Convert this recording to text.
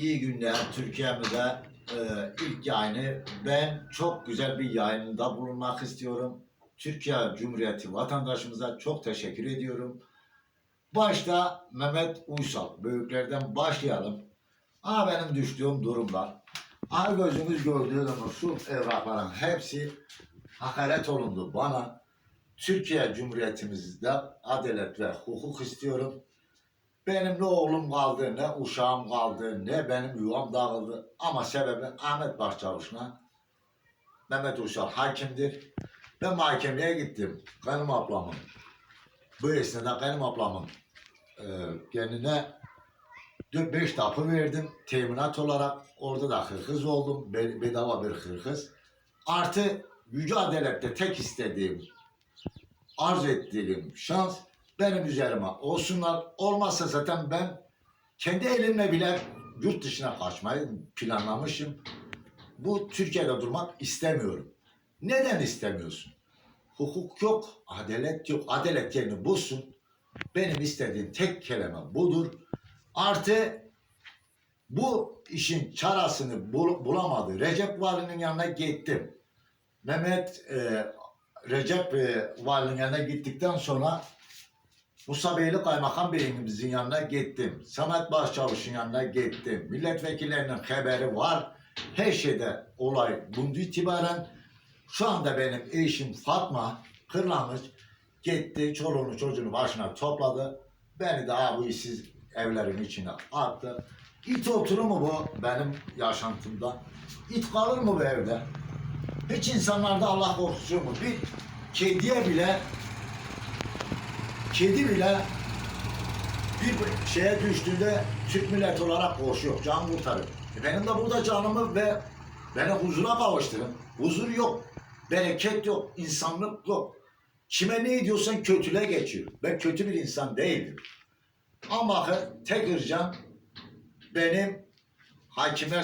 İyi günler Türkiye'mize e, ilk yayını ben çok güzel bir yayında bulunmak istiyorum. Türkiye Cumhuriyeti vatandaşımıza çok teşekkür ediyorum. Başta Mehmet Uysal, büyüklerden başlayalım. Aa benim düştüğüm durumlar. Aa gözümüz gördüğü zaman şu evrakların hepsi hakaret olundu bana. Türkiye Cumhuriyetimizde adalet ve hukuk istiyorum. Benim ne oğlum kaldı, ne uşağım kaldı, ne benim yuvam dağıldı. Ama sebebi Ahmet Başçavuş'una Mehmet Uysal hakimdir. Ben mahkemeye gittim. Benim ablamın. Bu esnada benim ablamın e, kendine 4-5 tapu verdim teminat olarak. Orada da hırkız oldum. Be- Bedava bir hırkız. Artı yüce adalette tek istediğim, arz ettiğim şans benim üzerime olsunlar. Olmazsa zaten ben kendi elimle bile yurt dışına kaçmayı planlamışım. Bu Türkiye'de durmak istemiyorum. Neden istemiyorsun? Hukuk yok, adalet yok. Adalet yerini bulsun. Benim istediğim tek kelime budur. Artı bu işin çarasını bul- bulamadı. Recep Vali'nin yanına gittim. Mehmet e, Recep e, Vali'nin yanına gittikten sonra Musa Beyli Kaymakam Beyimizin yanına gittim. Samet Başçavuş'un yanına gittim. Milletvekillerinin haberi var. Her şeyde olay bundan itibaren şu anda benim eşim Fatma Kırlamış gitti çoluğunu çocuğunu başına topladı. Beni de bu işsiz evlerin içine attı. İt oturur mu bu benim yaşantımda? İt kalır mı bu evde? Hiç insanlarda Allah korkusu mu? Bir kediye bile kedi bile bir şeye düştüğünde Türk milleti olarak koşuyor, can kurtarır. E benim de burada canımı ve beni huzura kavuşturun. Huzur yok, bereket yok, insanlık yok. Kime ne ediyorsan kötüle geçiyor. Ben kötü bir insan değilim. Ama tek ricam benim hakimler